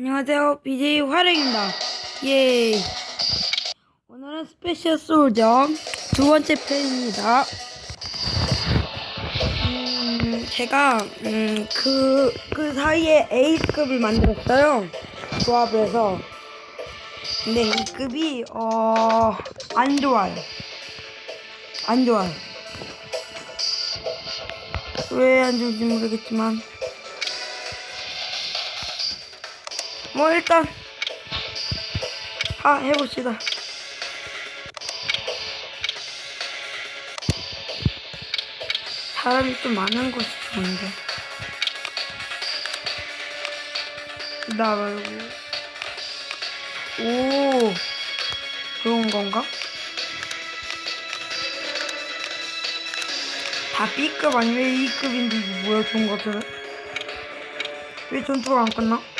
안녕하세요. BJ 활행입니다. 예. 오늘은 스페셜 소울정 두 번째 편입니다. 음, 제가, 음, 그, 그 사이에 A급을 만들었어요. 조합을 해서. 근데 이 급이, 어, 안 좋아요. 안 좋아요. 왜 안 좋은지 모르겠지만. 뭐 일단 다 해봅시다. 사람이 좀 많은 곳이 좋은데. 나 말고. 오, 좋은 건가? 다 B급 아니면 A급인데 뭐야 좋은 거 같아? 왜 전투가 안 끝나?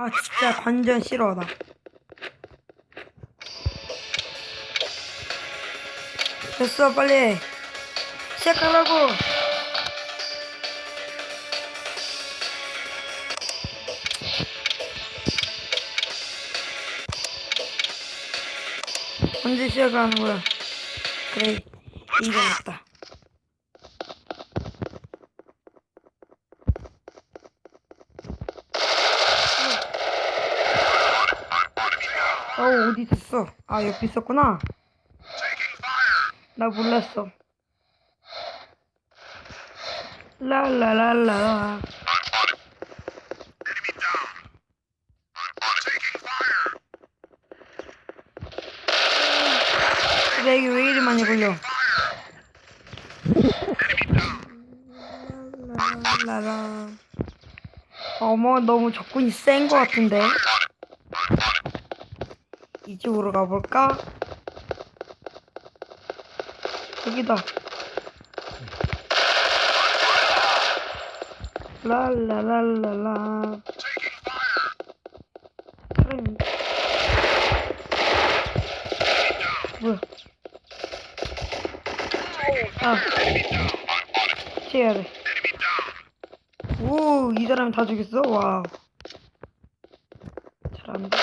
아 진짜 완전 싫어 나. 됐어 빨리 시작하라고. 언제 시작하는 거야? 그래 인정했다. 어 어디 있었어? 아 옆에 있었구나. 나 몰랐어. 라라라라. 내 이게 왜 이리 많이 걸려? 라라라. 어머 너무 접근이 센 것 같은데. 이쪽으로 가볼까? 여기다. 랄라랄라라. 사람이. 뭐야? 아. 해야 돼. 오, 이 사람 다 죽였어? 와. 잘한다.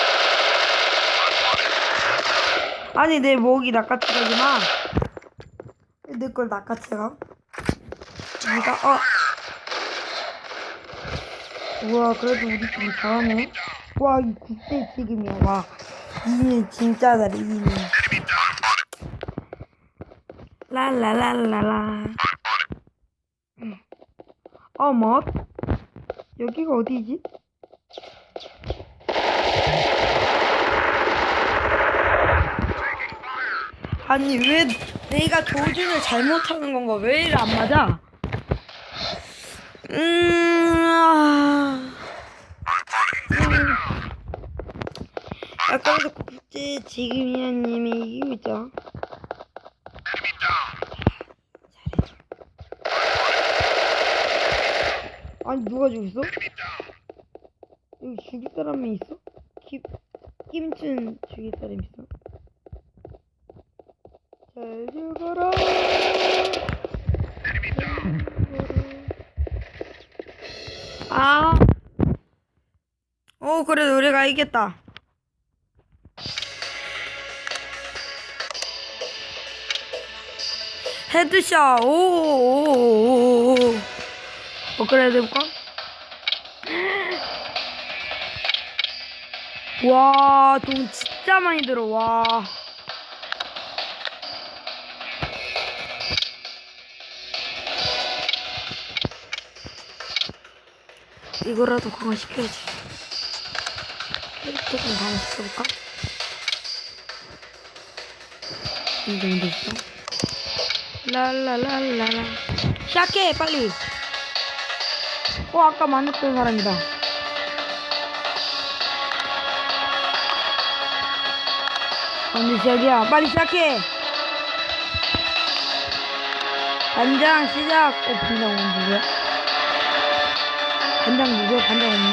아니 내 목이 낚아채가구나 내 걸 낚아채가 네가 어. 우와 그래도 우리 팀 잘하네. 와이 9대 지금이야. 와 이는 진짜 잘해 이는 랄랄랄랄라. 어머? 여기가 어디지? 아니 왜 내가 조준을 잘못하는 건가 왜 이래 안 맞아? 음, 아. 음. 아까부터 국제 지금이야님이 이기고 있죠. 아니 누가 죽였어? 여기 죽일 사람이 있어? 김 김춘 죽일 사람 있어? 잘 죽어라. 아. 오, 그래, 우리가 이겼다. 헤드샷, 오, 오, 오, 오, 오. 업그레이드 해볼까? 와, 돈 진짜 많이 들어, 와. 이거라도 강화시켜야지. 캐릭터 좀 강화시켜볼까? 이거 어디 있어? 랄랄랄라라. 시작해, 빨리! 어, 아까 만났던 사람이다. 언제 시작이야? 빨리 시작해! 반장 시작! 어, 반장 오는 누구야? 반장 누구 반장 없나?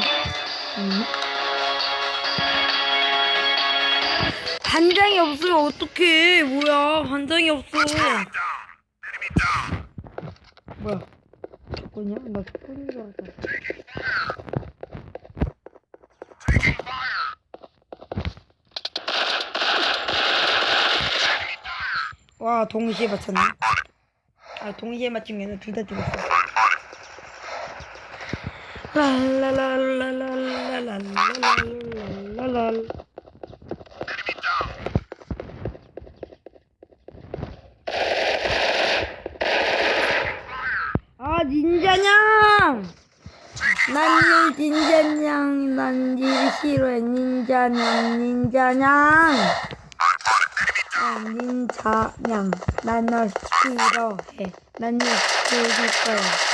반장이 없으면 어떡해. 뭐야. 반장이 없어. 뭐야? 적군이야? 나 적군인 줄 알았다. 와 동시에 맞췄네. 아 동시에 맞춘 게는 둘 다 죽었어. 아 닌자냥 난 닌자냥 난 니를 싫어해 닌자냥 닌자냥 아, 닌자냥 난너 싫어해 난널 죽일 거야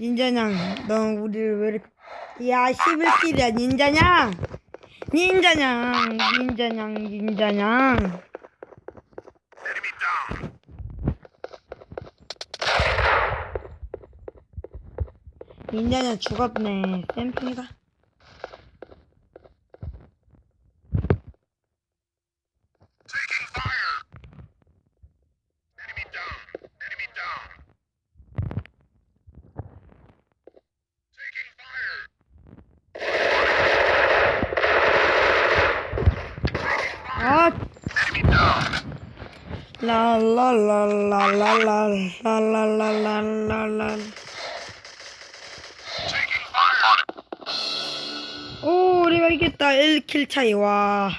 닌자냥, 넌 우리를 왜 이렇게. 야, 11길이야, 닌자냥! 닌자냥, 닌자냥, 닌자냥. 닌자냥 죽었네. 쌤핑이가. 라라라라라라라라라라 오 우리가 이겼다 1킬 차이 와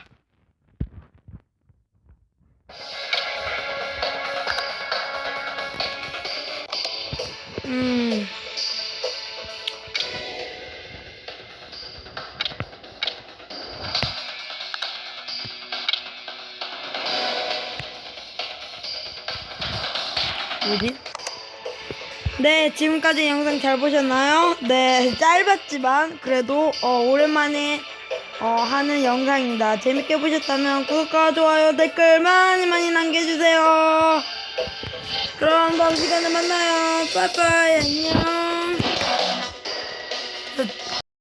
뭐지? 네, 지금까지 영상 잘 보셨나요? 네, 짧았지만 그래도 어, 오랜만에 어, 하는 영상입니다. 재밌게 보셨다면 구독과 좋아요, 댓글 많이 많이 남겨주세요. 그럼 다음 시간에 만나요. 빠이빠이, 안녕.